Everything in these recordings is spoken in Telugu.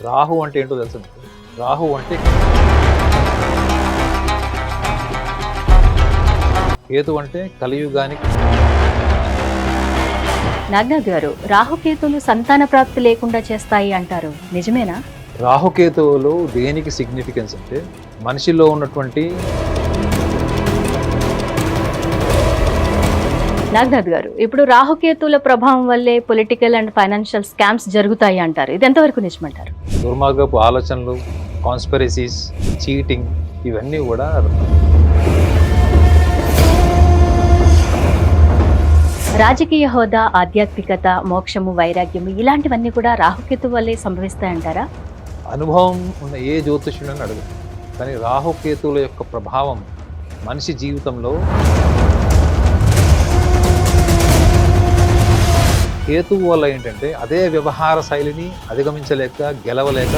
రాహు అంటే ఏంటో తెలుసు? రాహు అంటే కేతు అంటే కలియుగానికి నాగ్నాథ్ గారు రాహుకేతులు సంతాన ప్రాప్తి లేకుండా చేస్తాయి అంటారు నిజమేనా రాహుకేతువులు దేనికి సిగ్నిఫికెన్స్ అంటే మనిషిలో ఉన్నటువంటి నాగ్నాథ్ గారు ఇప్పుడు రాహుకేతుల ప్రభావం వల్లే పొలిటికల్ అండ్ ఫైనాన్షియల్ స్కామ్స్ జరుగుతాయి అంటారు. ఇది ఎంతవరకు నిజమంటారు? దుర్మార్గపు ఆలోచనలు కాన్స్పెరసీస్ చీటింగ్ ఇవన్నీ కూడా రాజకీయ హోదా ఆధ్యాత్మికత మోక్షము వైరాగ్యము ఇలాంటివన్నీ కూడా రాహుకేతు వల్లే సంభవిస్తాయంటారా అనుభవం ఉన్న ఏ జ్యోతిష్యుడని అడగదు కానీ రాహుకేతువుల యొక్క ప్రభావం మనిషి జీవితంలో కేతువు వల్ల ఏంటంటే అదే వ్యవహార శైలిని అధిగమించలేక గెలవలేక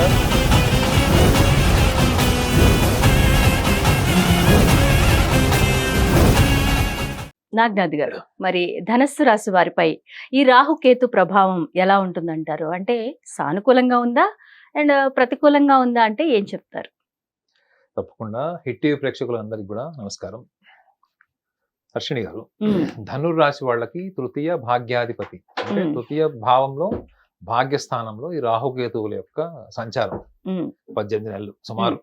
నాగ్నాథ్ గారు మరి ధనస్సు రాశి వారిపై ఈ రాహుకేతు ప్రభావం ఎలా ఉంటుందంటారు? అంటే సానుకూలంగా ఉందా? అండ్ ప్రతికూలంగా ఉందా? అంటే ఏం చెప్తారు? తప్పకుండా. హిట్ టీవీ ప్రేక్షకులందరికీ కూడా నమస్కారం. హర్షిణి గారు. మ్మ్. ధనుర్ రాశి వాళ్ళకి తృతీయ భాగ్యాధిపతి. అంటే. తృతీయ భావంలో భాగ్యస్థానంలో ఈ రాహుకేతువుల యొక్క సంచారం. పద్దెనిమిది నెలలు సుమారు.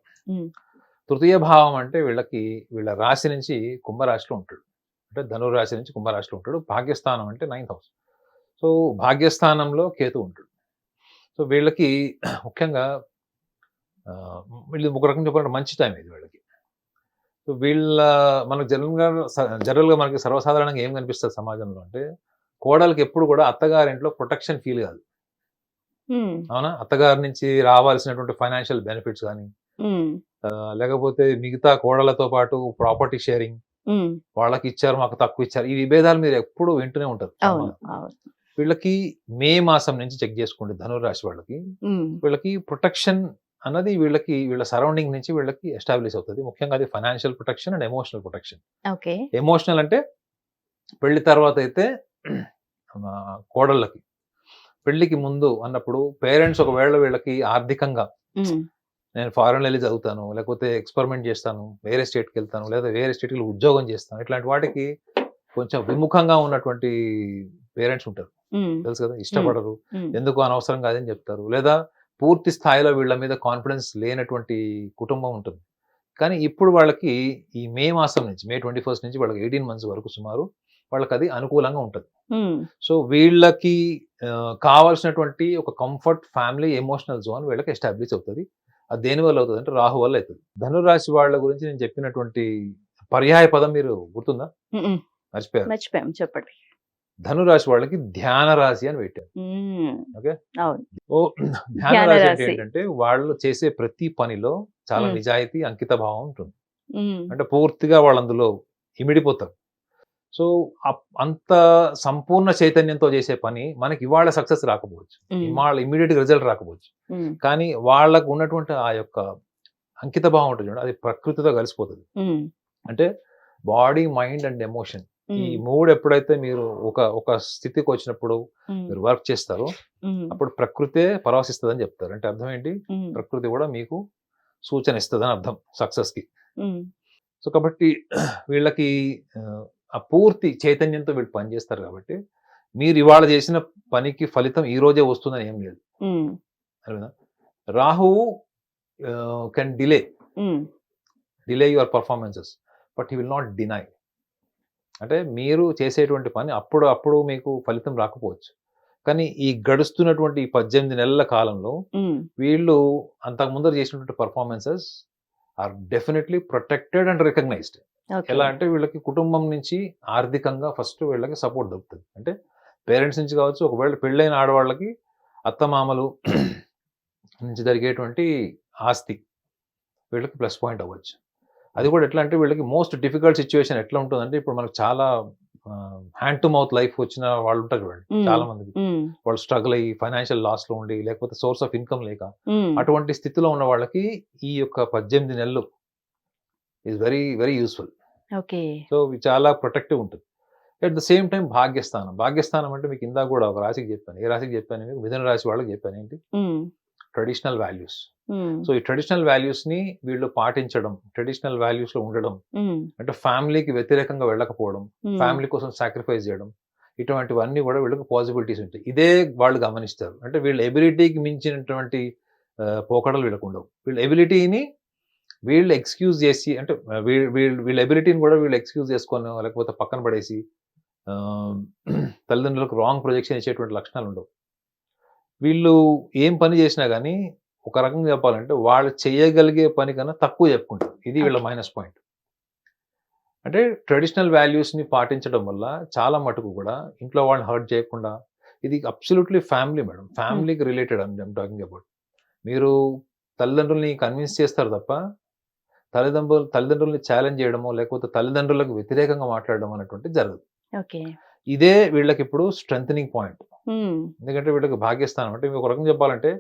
తృతీయ భావం అంటే వీళ్ళకి వీళ్ళ రాశి నుంచి కుంభరాశిలో ఉంటాడు. అంటే ధనుర్ రాశి నుంచి కుంభరాశిలో ఉంటాడు. భాగ్యస్థానం అంటే నైన్త్ హౌస్ సో భాగ్యస్థానంలో కేతు ఉంటాడు. సో వీళ్ళకి ముఖ్యంగా వీళ్ళు ఒక రకంగా చెప్పాలంటే మంచి టైం ఇది వీళ్ళకి. సో వీళ్ళ మనకు జనరల్గా జనరల్గా మనకి సర్వసాధారణంగా ఏం కనిపిస్తుంది సమాజంలో అంటే కోడలికి ఎప్పుడు కూడా అత్తగారింట్లో ప్రొటెక్షన్ ఫీల్ కాదు. అవునా అత్తగారి నుంచి రావాల్సినటువంటి ఫైనాన్షియల్ బెనిఫిట్స్ కానీ. లేకపోతే మిగతా కోడలతో పాటు ప్రాపర్టీ షేరింగ్. వాళ్ళకి ఇచ్చారు మాకు తక్కువ ఇచ్చారు ఈ విభేదాలు మీరు ఎప్పుడు వింటూనే ఉంటారు వీళ్ళకి మే మాసం నుంచి చెక్ చేసుకోండి ధనురాశి వాళ్ళకి. వీళ్ళకి ప్రొటెక్షన్ అన్నది వీళ్ళకి వీళ్ళ సరౌండింగ్ నుంచి వీళ్ళకి ఎస్టాబ్లిష్ అవుతుంది. ముఖ్యంగా అది financial protection and emotional protection. Okay. Emotional అంటే పెళ్ళి తర్వాత అయితే కోడళ్ళకి. పెళ్ళికి ముందు అన్నప్పుడు పేరెంట్స్ ఒకవేళ వీళ్ళకి ఆర్థికంగా. నేను ఫారెన్ వెళ్ళి చదువుతాను లేకపోతే ఎక్స్పెరిమెంట్ చేస్తాను వేరే స్టేట్కి వెళ్తాను లేదా వేరే స్టేట్కి ఉద్యోగం చేస్తాను ఇట్లాంటి వాటికి కొంచెం విముఖంగా ఉన్నటువంటి పేరెంట్స్ ఉంటారు. తెలుసు కదా ఇష్టపడరు. ఎందుకు అనవసరంగా అదని చెప్తారు. లేదా పూర్తి స్థాయిలో వీళ్ళ మీద కాన్ఫిడెన్స్ లేనటువంటి కుటుంబం ఉంటుంది. కానీ ఇప్పుడు వాళ్ళకి ఈ మే మాసం నుంచి మే ట్వంటీ ఫస్ట్ నుంచి వాళ్ళకి ఎయిటీన్ మంత్స్ వరకు సుమారు వాళ్ళకి అది అనుకూలంగా ఉంటుంది. సో వీళ్ళకి కావాల్సినటువంటి ఒక కంఫర్ట్ ఫ్యామిలీ ఎమోషనల్ జోన్ వీళ్ళకి ఎస్టాబ్లిష్ అవుతుంది. అది దేని వల్ల అవుతుంది అంటే రాహు వల్ల అవుతుంది. ధనురాశి వాళ్ళ గురించి నేను చెప్పినటువంటి పర్యాయ పదం మీరు గుర్తుందా. మర్చిపోయారు మర్చిపోయాం. చెప్పండి. ధనురాశి వాళ్ళకి ధ్యాన రాశి అని పెట్టారు. ఓకే ఓ ధ్యాన రాశి అంటే. ఏంటంటే వాళ్ళు చేసే ప్రతి పనిలో చాలా. నిజాయితీ అంకిత భావం ఉంటుంది. అంటే పూర్తిగా వాళ్ళు అందులో ఇమిడిపోతారు సో అంత సంపూర్ణ చైతన్యంతో చేసే పని మనకి ఇవాళ సక్సెస్ రాకపోవచ్చు. ఇవాళ ఇమీడియట్ రిజల్ట్ రాకపోవచ్చు. కానీ వాళ్ళకు ఉన్నటువంటి ఆ యొక్క అంకిత భావం ఉంటుంది చూడండి అది ప్రకృతితో కలిసిపోతుంది. అంటే బాడీ మైండ్ అండ్ ఎమోషన్ ఈ. మూడు ఎప్పుడైతే మీరు ఒక ఒక స్థితికి వచ్చినప్పుడు. మీరు వర్క్ చేస్తారో. అప్పుడు ప్రకృతే పరవశిస్తుందని చెప్తారు అంటే అర్థం ఏంటి. ప్రకృతి కూడా మీకు సూచన ఇస్తుందని అర్థం సక్సెస్కి. సో కాబట్టి వీళ్ళకి ఆ, పూర్తి చైతన్యంతో వీళ్ళు పనిచేస్తారు కాబట్టి మీరు ఇవాళ చేసిన పనికి ఫలితం ఈ రోజే వస్తుందని ఏం లేదు? రాహువు can delay. Delay your performances but he will not deny అంటే మీరు చేసేటువంటి పని అప్పుడు అప్పుడు మీకు ఫలితం రాకపోవచ్చు కానీ ఈ గడుస్తున్నటువంటి ఈ పద్దెనిమిది నెలల కాలంలో. వీళ్ళు అంతకు ముందర చేసినటువంటి performances are definitely protected and recognized. ఎలా అంటే వీళ్ళకి కుటుంబం నుంచి ఆర్థికంగా ఫస్ట్ వీళ్ళకి సపోర్ట్ దొరుకుతుంది అంటే పేరెంట్స్ నుంచి కావచ్చు ఒకవేళ పెళ్ళైన ఆడవాళ్ళకి అత్తమామలు నుంచి జరిగేటువంటి ఆస్తి వీళ్ళకి ప్లస్ పాయింట్ అవ్వచ్చు అది కూడా ఎట్లా అంటే వీళ్ళకి మోస్ట్ డిఫికల్ట్ సిచ్యువేషన్ ఎట్లా ఉంటుందంటే ఇప్పుడు మనకు చాలా హ్యాండ్ టు మౌత్ లైఫ్ వచ్చిన వాళ్ళు ఉంటారు చూడండి Mm. చాలా మందికి. వాళ్ళు స్ట్రగుల్ అయ్యి ఫైనాన్షియల్ లాస్లో ఉండి లేకపోతే సోర్స్ ఆఫ్ ఇన్కమ్ లేక అటువంటి స్థితిలో ఉన్న వాళ్ళకి ఈ యొక్క పద్దెనిమిది నెలలు is very very useful okay. So చాలా ప్రొటెక్టివ్ ఉంటుంది. అట్ ద సేమ్ టైం భాగ్యస్థానం. భాగ్యస్థానం అంటే మీకు ఇందాక కూడా ఒక రాశికి చెప్పాను. ఏ రాశికి చెప్పాను? మిథున రాశి వాళ్ళకి చెప్పాను. ఏంటి? ట్రెడిషనల్ వాల్యూస్ సో ఈ ట్రెడిషనల్ వాల్యూస్ని వీళ్ళు పాటించడం ట్రెడిషనల్ వాల్యూస్లో ఉండడం ఉమ్, అంటే ఫ్యామిలీకి వ్యతిరేకంగా వెళ్ళకపోవడం ఫ్యామిలీ కోసం సాక్రిఫైస్ చేయడం ఇటువంటివన్నీ కూడా వీళ్ళకి పాసిబిలిటీస్ ఉంటాయి. ఇదే వాళ్ళు గమనిస్తారు. అంటే వీళ్ళ ఎబిలిటీకి మించినటువంటి పోకడలు వీళ్ళకు ఉండవు. వీళ్ళ ఎబిలిటీని వీళ్ళు ఎక్స్క్యూజ్ చేసి అంటే వీళ్ళ వీళ్ళ ఎబిలిటీని కూడా వీళ్ళు ఎక్స్క్యూజ్ చేసుకొని లేకపోతే పక్కన పడేసి తల్లిదండ్రులకు రాంగ్ ప్రొజెక్షన్ ఇచ్చేటువంటి లక్షణాలు ఉండవు. వీళ్ళు ఏం పని చేసినా కానీ ఒక రకంగా చెప్పాలంటే వాళ్ళు చేయగలిగే పని కన్నా తక్కువ చెప్పుకుంటారు. ఇది వీళ్ళ మైనస్ పాయింట్. అంటే ట్రెడిషనల్ వాల్యూస్ని పాటించడం వల్ల చాలా మటుకు కూడా ఇంట్లో వాళ్ళని హర్ట్ చేయకుండా ఇది అబ్సల్యూట్లీ ఫ్యామిలీ మేడం. ఫ్యామిలీకి రిలేటెడ్ అని టాకింగ్ అబౌట్. మీరు తల్లిదండ్రుల్ని కన్విన్స్ చేస్తారు తప్ప తల్లిదండ్రులు తల్లిదండ్రుల్ని ఛాలెంజ్ చేయడమో లేకపోతే తల్లిదండ్రులకు వ్యతిరేకంగా మాట్లాడడం అనేటువంటి జరగదు. ఓకే. ఇదే వీళ్ళకి ఇప్పుడు స్ట్రెంగ్ పాయింట్ ఎందుకంటే వీళ్ళకి భాగ్యస్థానం అంటే మీకు ఒక రకంగా చెప్పాలంటే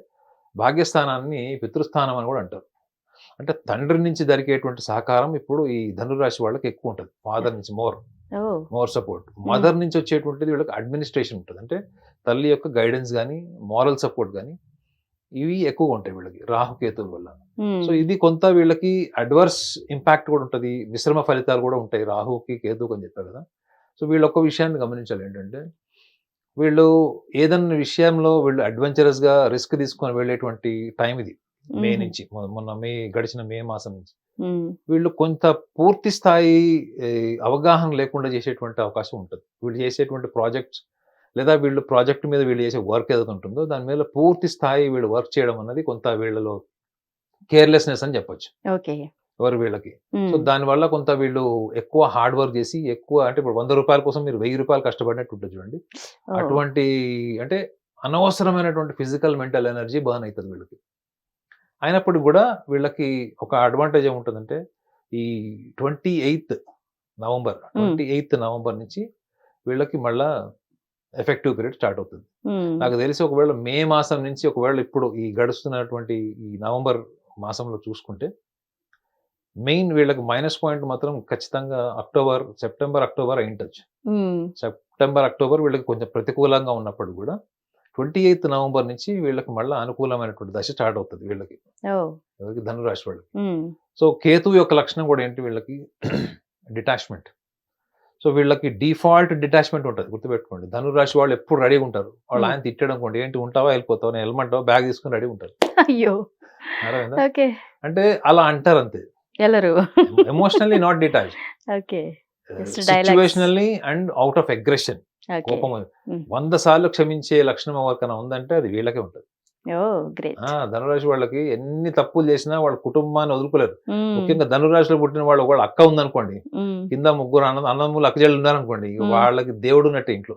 భాగ్యస్థానాన్ని పితృస్థానం అని కూడా అంటారు. అంటే తండ్రి నుంచి దొరికేటువంటి సహకారం ఇప్పుడు ఈ ధనురాశి వాళ్ళకి ఎక్కువ ఉంటుంది. ఫాదర్ నుంచి మోర్ మోర్ సపోర్ట్ మదర్ నుంచి వచ్చేటువంటిది వీళ్ళకి అడ్మినిస్ట్రేషన్ ఉంటుంది. అంటే తల్లి యొక్క గైడెన్స్ కానీ మారల్ సపోర్ట్ కానీ ఇవి ఎక్కువగా ఉంటాయి వీళ్ళకి రాహుకేతుల వల్ల. సో ఇది కొంత వీళ్ళకి అడ్వర్స్ ఇంపాక్ట్ కూడా ఉంటుంది. మిశ్రమ ఫలితాలు కూడా ఉంటాయి. రాహుకి కేతుకు అని చెప్పారు కదా. సో వీళ్ళు ఒక విషయాన్ని గమనించాలి. ఏంటంటే వీళ్ళు ఏదన్నా విషయంలో వీళ్ళు adventurous గా రిస్క్ తీసుకొని వెళ్ళేటువంటి టైం ఇది. మే నుంచి మొన్న మే గడిచిన మే మాసం నుంచి. వీళ్ళు కొంత పూర్తి స్థాయి అవగాహన లేకుండా చేసేటువంటి అవకాశం ఉంటుంది. వీళ్ళు చేసేటువంటి ప్రాజెక్ట్స్ లేదా వీళ్ళు ప్రాజెక్ట్ మీద వీళ్ళు చేసే వర్క్ ఏదైతే ఉంటుందో దాని మీద పూర్తి స్థాయి వీళ్ళు వర్క్ చేయడం అన్నది కొంత వీళ్ళలో కేర్లెస్నెస్ అని చెప్పొచ్చు. ఓకే. ఎవరు వీళ్ళకి. సో దానివల్ల కొంత వీళ్ళు ఎక్కువ హార్డ్ వర్క్ చేసి ఎక్కువ అంటే ఇప్పుడు వంద రూపాయల కోసం మీరు వెయ్యి రూపాయలు కష్టపడినట్టు ఉంటుంది చూడండి. అటువంటి అంటే అనవసరమైనటువంటి ఫిజికల్ మెంటల్ ఎనర్జీ బర్న్ అవుతుంది వీళ్ళకి. అయినప్పటికీ కూడా వీళ్ళకి ఒక అడ్వాంటేజ్ ఏముంటుందంటే ఈ twenty eighth November twenty eighth November నుంచి వీళ్ళకి మళ్ళా ఎఫెక్టివ్ పీరియడ్ స్టార్ట్ అవుతుంది. నాకు తెలిసి ఒకవేళ మే మాసం నుంచి ఒకవేళ ఇప్పుడు ఈ గడుస్తున్నటువంటి ఈ నవంబర్ మాసంలో చూసుకుంటే మెయిన్ వీళ్ళకి మైనస్ పాయింట్ మాత్రం ఖచ్చితంగా అక్టోబర్ సెప్టెంబర్ అక్టోబర్ అయింటచ్చు సెప్టెంబర్ అక్టోబర్ వీళ్ళకి కొంచెం ప్రతికూలంగా ఉన్నప్పుడు కూడా ట్వంటీ ఎయిత్ నవంబర్ నుంచి వీళ్ళకి మళ్ళీ అనుకూలమైనటువంటి దశ స్టార్ట్ అవుతుంది వీళ్ళకి. ఎవరికి ధనురాశి వాళ్ళకి. సో కేతు యొక్క లక్షణం కూడా ఏంటి వీళ్ళకి? డిటాచ్మెంట్. సో వీళ్ళకి డిఫాల్ట్ డిటాచ్మెంట్ ఉంటుంది. గుర్తుపెట్టుకోండి. ధనురాశి వాళ్ళు ఎప్పుడు రెడీగా ఉంటారు. వాళ్ళు. ఆయన తిట్టడం అనుకోండి ఏంటి ఉంటావా వెళ్ళిపోతావు నేను వెళ్ళమంటావు బ్యాగ్ తీసుకుని రెడీ ఉంటారు. అయ్యో. అంటే అలా అంటారు అంతే. ఎలరు. Emotionally not detach okay. Situationally and out of aggression కోపం. వంద సార్లు క్షమించే లక్షణం ఎవరికైనా ఉందంటే అది వీళ్ళకే ఉంటుంది. ధనురాశి వాళ్ళకి ఎన్ని తప్పులు చేసినా వాళ్ళ కుటుంబాన్ని వదులుకోలేరు. ముఖ్యంగా ధనురాశిలో పుట్టిన వాళ్ళు ఒకవేళ అక్క ఉందనుకోండి. కింద ముగ్గురు అన్న అన్నములు అక్కజల్లు ఉన్నారనుకోండి. వాళ్ళకి దేవుడు ఉన్నట్టు ఇంట్లో.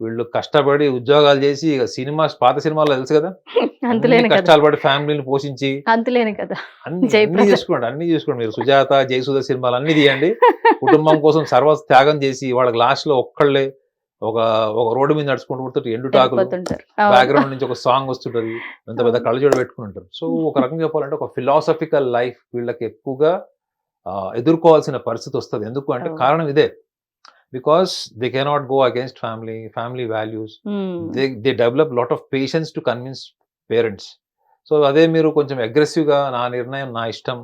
వీళ్ళు కష్టపడి ఉద్యోగాలు చేసి ఇక సినిమా పాత సినిమాలో తెలుసు కదా? అంతులేను కష్టాలు పడి ఫ్యామిలీని పోషించి అంతులేను కదా. అన్ని చూసుకోండి అన్ని చూసుకోండి మీరు. సుజాత జయసుధ సినిమాలు అన్ని తీయండి. కుటుంబం కోసం సర్వ త్యాగం చేసి వాళ్ళకి లాస్ట్లో ఒక్కళ్ళే ఒక ఒక రోడ్డు మీద నడుచుకుంటూ పోతుంటే ఎండుటాకులు వెళ్ళిపోతుంటారు. బ్యాక్గ్రౌండ్ నుంచి ఒక సాంగ్ వస్తుంటది. ఎంత పెద్ద కళ్ళజోడు పెట్టుకుని ఉంటారు. సో ఒక రకంగా చెప్పాలంటే ఒక ఫిలాసఫికల్ లైఫ్ వీళ్ళకి ఎక్కువగా ఎదుర్కోవాల్సిన పరిస్థితి వస్తుంది. ఎందుకు అంటే. కారణం ఇదే. Because they cannot go against family family values they they develop lot of patience to convince parents so అదే మీరు కొంచెం aggressive గా నా నిర్ణయం నా ఇష్టం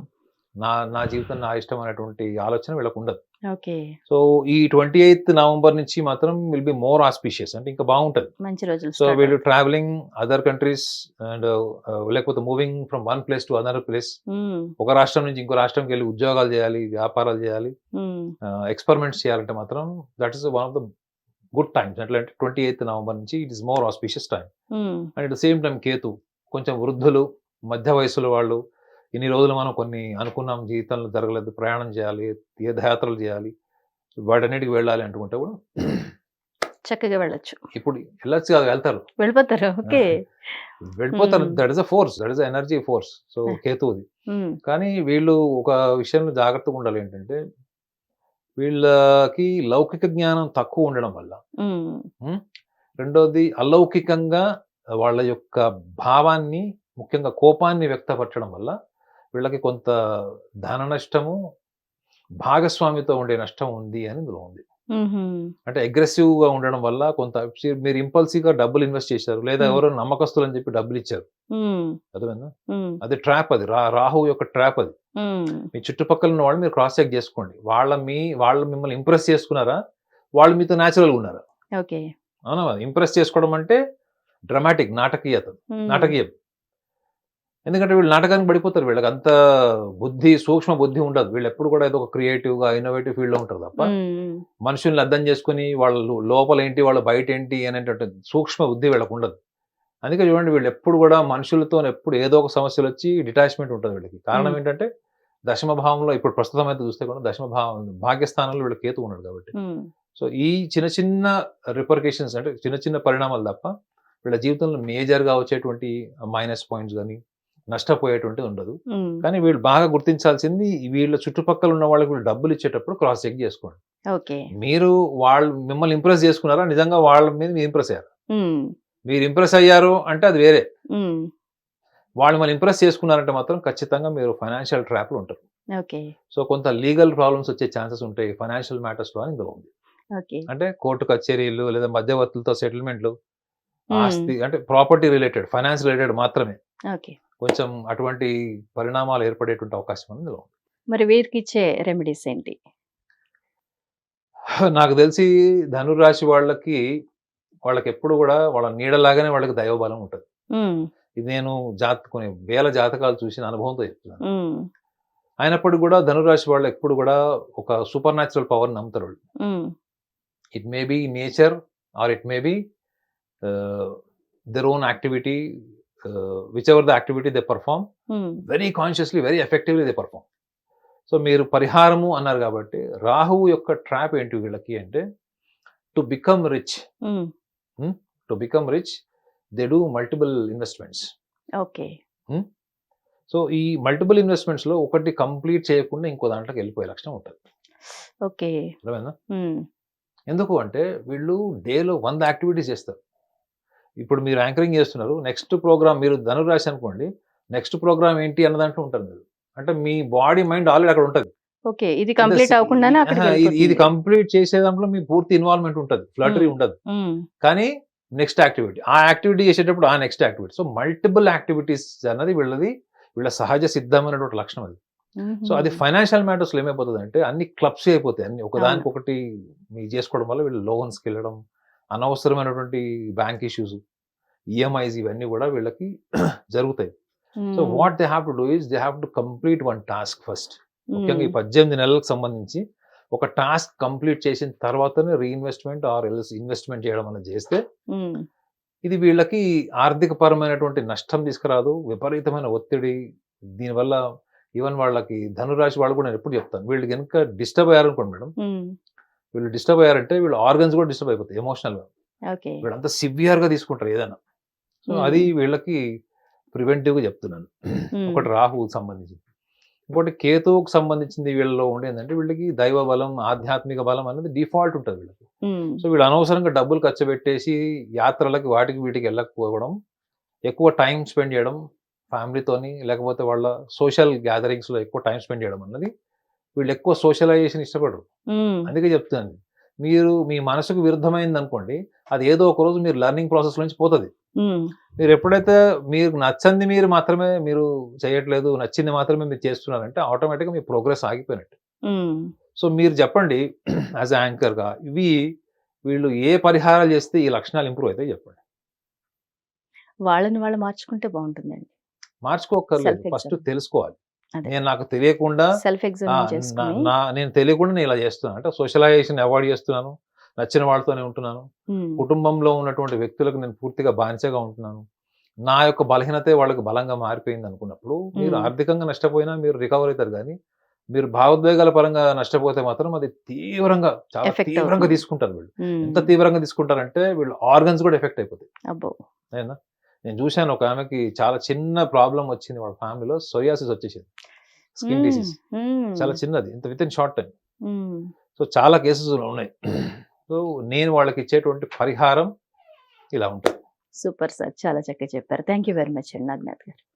నా నా జీవితం నా ఇష్టం అనేటువంటి ఆలోచన వీళ్ళకు ఉండదు. ఓకే. సో ఈ ట్వంటీ ఎయిత్ నవంబర్ నుంచి మాత్రం విల్ బి మోర్ ఆస్పిషియస్. అంటే ఇంకా బాగుంటుంది. మంచి రోజులు సో వీళ్ళు ట్రావెలింగ్ అదర్ కంట్రీస్ అండ్ లేకపోతే moving from one place to other place. ఒక రాష్ట్రం నుంచి ఇంకో రాష్ట్రంకి వెళ్ళి ఉద్యోగాలు చేయాలి వ్యాపారాలు చేయాలి ఎక్స్పెరిమెంట్స్ చేయాలంటే మాత్రం that is one of the good times. అంటే ట్వంటీ ఎయిత్ నవంబర్ నుంచి it is more auspicious time and at the same time Ketu కొంచెం వృద్ధులు మధ్య వయసులో వాళ్ళు ఇన్ని రోజులు మనం కొన్ని అనుకున్నాం జీవితంలో జరగలేదు ప్రయాణం చేయాలి తీర్థయాత్రలు చేయాలి వాటన్నిటికి వెళ్ళాలి అనుకుంటే కూడా చక్కగా వెళ్ళొచ్చు. ఇప్పుడు వెళ్ళొచ్చు కాదు వెళ్తారు. వెళ్ళిపోతారు. ఓకే. వెళ్ళిపోతారు. That is a force that is energy force. So. కేతువుది. కానీ వీళ్ళు ఒక విషయంలో జాగ్రత్తగా ఉండాలి ఏంటంటే వీళ్ళకి లౌకిక జ్ఞానం తక్కువ ఉండడం వల్ల రెండోది అలౌకికంగా వాళ్ళ యొక్క భావాన్ని ముఖ్యంగా కోపాన్ని వ్యక్తపరచడం వల్ల వీళ్ళకి కొంత ధన నష్టము భాగస్వామితో ఉండే నష్టం ఉంది అని ఇందులో ఉంది. అంటే అగ్రెసివ్గా ఉండడం వల్ల కొంత మీరు ఇంపల్సివ్గా డబ్బులు ఇన్వెస్ట్ చేశారు లేదా. ఎవరో నమ్మకస్తులు అని చెప్పి డబ్బులు ఇచ్చారు. అర్థమైందా? ఉమ్, అది ట్రాప్ అది. రాహు యొక్క ట్రాప్ అది. మీ చుట్టుపక్కల ఉన్న వాళ్ళు మీరు క్రాస్ చెక్ చేసుకోండి. వాళ్ళ మీ వాళ్ళు మిమ్మల్ని ఇంప్రెస్ చేసుకున్నారా? వాళ్ళు మీతో న్యాచురల్గా ఉన్నారా? ఓకే. అవునా? ఇంప్రెస్ చేసుకోవడం అంటే డ్రమాటిక్ నాటకీయత. నాటకీయం. ఎందుకంటే వీళ్ళు నాటకానికి పడిపోతారు వీళ్ళకి అంత బుద్ధి సూక్ష్మ బుద్ధి ఉండదు. వీళ్ళు ఎప్పుడు కూడా ఏదో ఒక క్రియేటివ్గా ఇన్నోవేటివ్ ఫీల్డ్లో ఉంటారు తప్ప మనుషుల్ని అర్థం చేసుకుని వాళ్ళు లోపల ఏంటి వాళ్ళ బయట ఏంటి అనేటువంటి సూక్ష్మ బుద్ధి వీళ్ళకు ఉండదు. అందుకే చూడండి వీళ్ళు ఎప్పుడు కూడా మనుషులతో ఎప్పుడు ఏదో ఒక సమస్యలు వచ్చి డిటాచ్మెంట్ ఉంటుంది వీళ్ళకి. కారణం. ఏంటంటే దశమ భావంలో ఇప్పుడు ప్రస్తుతం అయితే చూస్తే కూడా దశమ భావం భాగ్యస్థానంలో వీళ్ళకి కేతు ఉన్నాడు కాబట్టి. సో ఈ చిన్న చిన్న రిపర్కేషన్స్ అంటే చిన్న చిన్న పరిణామాలు తప్ప వీళ్ళ జీవితంలో మేజర్గా వచ్చేటువంటి మైనస్ పాయింట్స్ కానీ నష్టపోయేటువంటిది ఉండదు. కానీ వీళ్ళు బాగా గుర్తించాల్సింది వీళ్ళ చుట్టుపక్కల ఉన్న వాళ్ళకి వీళ్ళు డబ్బులు ఇచ్చేటప్పుడు క్రాస్ చెక్ చేసుకోండి. మీరు వాళ్ళు మిమ్మల్ని ఇంప్రెస్ చేసుకున్నారా? నిజంగా వాళ్ళ మీద మీరు ఇంప్రెస్ అయ్యారు? మీరు ఇంప్రెస్ అయ్యారు అంటే అది వేరే. వాళ్ళు మిమ్మల్ని ఇంప్రెస్ చేసుకున్నారంటే మాత్రం ఖచ్చితంగా మీరు ఫైనాన్షియల్ ట్రాప్లు ఉంటారు. ఓకే. సో కొంత లీగల్ ప్రాబ్లమ్స్ వచ్చే ఛాన్సెస్ ఉంటాయి ఫైనాన్షియల్ మ్యాటర్స్లో అని ఇందులో ఉంది. అంటే కోర్టు కచేరీలు లేదా మధ్యవర్తులతో సెటిల్మెంట్లు ఆస్తి అంటే ప్రాపర్టీ రిలేటెడ్ ఫైనాన్స్ రిలేటెడ్ మాత్రమే. కొంచెం అటువంటి పరిణామాలు ఏర్పడేటువంటి అవకాశం ఉంది మరి వీరికి ఇచ్చే రెమెడీస్ ఏంటి నాకు తెలిసి ధనురాశి వాళ్ళకి వాళ్ళకి ఎప్పుడు కూడా వాళ్ళ నీడలాగానే వాళ్ళకి దైవబలం ఉంటుంది. ఇది నేను జాత కొన్ని వేల జాతకాలు చూసిన అనుభవంతో చెప్తున్నాను. అయినప్పటికీ కూడా ధనురాశి వాళ్ళు ఎప్పుడు కూడా ఒక సూపర్ న్యాచురల్ పవర్ నమ్ముతారు వాళ్ళు. It may be nature or it may be their own activity which ever the activity they perform very consciously very effectively they perform so మీరు పరిహారము అన్నారు కాబట్టి రాహువు యొక్క ట్రాప్ ఏంటి వీళ్ళకి అంటే to become rich to become rich they do multiple investments okay so ఈ మల్టిపుల్ ఇన్వెస్ట్మెంట్స్లో ఒకటి కంప్లీట్ చేయకుండా ఇంకో దాంట్లోకి వెళ్ళిపోయే లక్షణం ఉంటుంది. ఓకే అర్థమైందా? ఉమ్, ఎందుకు అంటే వీళ్ళు డేలో వంద యాక్టివిటీస్ చేస్తారు. ఇప్పుడు మీరు యాంకరింగ్ చేస్తున్నారు నెక్స్ట్ ప్రోగ్రామ్ మీరు ధనురాశి అనుకోండి నెక్స్ట్ ప్రోగ్రామ్ ఏంటి అన్న దాంట్లో ఉంటారు మీరు. అంటే మీ బాడీ మైండ్ ఆల్రెడీ అక్కడ ఉంటుంది. ఓకే ఇది కంప్లీట్ అవ్వకుండానే ఇది-. కంప్లీట్ చేసే దాంట్లో మీ పూర్తి ఇన్వాల్వ్మెంట్ ఉంటుంది ఫ్లటరీ. ఉండదు. కానీ నెక్స్ట్ యాక్టివిటీ ఆ యాక్టివిటీ చేసేటప్పుడు ఆ next activity so multiple activities అన్నది వీళ్ళది వీళ్ళ సహజ సిద్ధమైనటువంటి లక్షణం అది. సో అది ఫైనాన్షియల్ మ్యాటర్స్లో ఏమైపోతుంది అంటే అన్ని క్లబ్స్ అయిపోతాయి. అన్ని ఒకదానికి అవును. ఒకటి మీకు చేసుకోవడం వల్ల వీళ్ళు లోన్స్కి వెళ్ళడం అనవసరమైనటువంటి బ్యాంక్ ఇష్యూస్ ఈఎంఐస్ ఇవన్నీ కూడా వీళ్ళకి జరుగుతాయి. So what they have to do is they have to complete one task first. ముఖ్యంగా ఈ పద్దెనిమిది నెలలకు సంబంధించి ఒక టాస్క్ కంప్లీట్ చేసిన తర్వాతనే రీఇన్వెస్ట్మెంట్ ఆర్ ఎల్స్ ఇన్వెస్ట్మెంట్ చేయడం అనేది చేస్తే ఇది వీళ్ళకి ఆర్థిక పరమైనటువంటి నష్టం తీసుకురాదు. విపరీతమైన ఒత్తిడి. దీనివల్ల ఈవెన్ వాళ్ళకి ధనురాశి వాళ్ళు కూడా నేను ఎప్పుడు చెప్తాను. వీళ్ళు కనుక డిస్టర్బ్ అయ్యారనుకోండి మేడం వీళ్ళు డిస్టర్బ్ అయ్యారంటే వీళ్ళ ఆర్గన్స్ కూడా డిస్టర్బ్ అయిపోతాయి ఎమోషనల్గా. వీళ్ళంతా సివియర్గా తీసుకుంటారు ఏదైనా. సో. అది వీళ్ళకి ప్రివెంటివ్గా చెప్తున్నాను. ఒకటి రాహువుకి సంబంధించింది. ఇంకోటి కేతువుకు సంబంధించింది వీళ్ళలో ఉండేందంటే వీళ్ళకి దైవ బలం ఆధ్యాత్మిక బలం అనేది డిఫాల్ట్ ఉంటుంది వీళ్ళకి. సో వీళ్ళు అనవసరంగా డబ్బులు ఖర్చు పెట్టేసి యాత్రలకి వాటికి వీటికి వెళ్ళకపోవడం ఎక్కువ టైం స్పెండ్ చేయడం ఫ్యామిలీతోని లేకపోతే వాళ్ళ సోషల్ గ్యాదరింగ్స్లో ఎక్కువ టైం స్పెండ్ చేయడం అన్నది వీళ్ళు ఎక్కువ సోషలైజేషన్ ఇష్టపడరు. అందుకే చెప్తాను మీరు మీ మనసుకు విరుద్ధమైంది అనుకోండి అది ఏదో ఒక రోజు మీరు లెర్నింగ్ ప్రాసెస్ నుంచి పోతుంది. మీరు ఎప్పుడైతే మీరు నచ్చంది మీరు మాత్రమే మీరు చేయట్లేదు నచ్చింది మాత్రమే మీరు చేస్తున్నారంటే ఆటోమేటిక్గా మీ ప్రోగ్రెస్ ఆగిపోయినట్టు. సో మీరు చెప్పండి యాజ్ యాంకర్గా ఇవి వీళ్ళు ఏ పరిహారాలు చేస్తే ఈ లక్షణాలు ఇంప్రూవ్ అవుతాయి చెప్పండి. వాళ్ళని వాళ్ళు మార్చుకుంటే బాగుంటుందండి. మార్చుకోకర్లేదు ఫస్ట్. తెలుసుకోవాలి. నేను నాకు తెలియకుండా సెల్ఫ్ నా- నేను తెలియకుండా నేను ఇలా చేస్తున్నాను. అంటే సోషలైజేషన్ అవాయిడ్ చేస్తున్నాను. నచ్చిన వాళ్ళతోనే ఉంటున్నాను. కుటుంబంలో ఉన్నటువంటి వ్యక్తులకు నేను పూర్తిగా బానిసగా ఉంటున్నాను. నా యొక్క బలహీనతే వాళ్ళకి బలంగా మారిపోయింది అనుకున్నప్పుడు మీరు. ఆర్థికంగా నష్టపోయినా మీరు రికవర్ అవుతారు కానీ మీరు భావోద్వేగాల పరంగా నష్టపోతే మాత్రం అది తీవ్రంగా చాలా తీవ్రంగా. తీసుకుంటారు వీళ్ళు. ఎంత తీవ్రంగా తీసుకుంటారంటే వీళ్ళు ఆర్గన్స్ కూడా ఎఫెక్ట్ అయిపోతాయి. నేను చూశాను ఒక ఆమెకి చాలా చిన్న ప్రాబ్లం వచ్చింది వాళ్ళ ఫ్యామిలీలో సోయాసిస్ వచ్చేసింది. Skin disease. చాలా చిన్నది ఇంత with in short time. So చాలా కేసెస్ ఉన్నాయి. సో నేను వాళ్ళకి ఇచ్చేటువంటి పరిహారం ఇలా ఉంటుంది. సూపర్ సార్ చాలా చక్కగా చెప్పారు. థ్యాంక్ యూ వెరీ మచ్ అండి నాగనాథ్ గారు.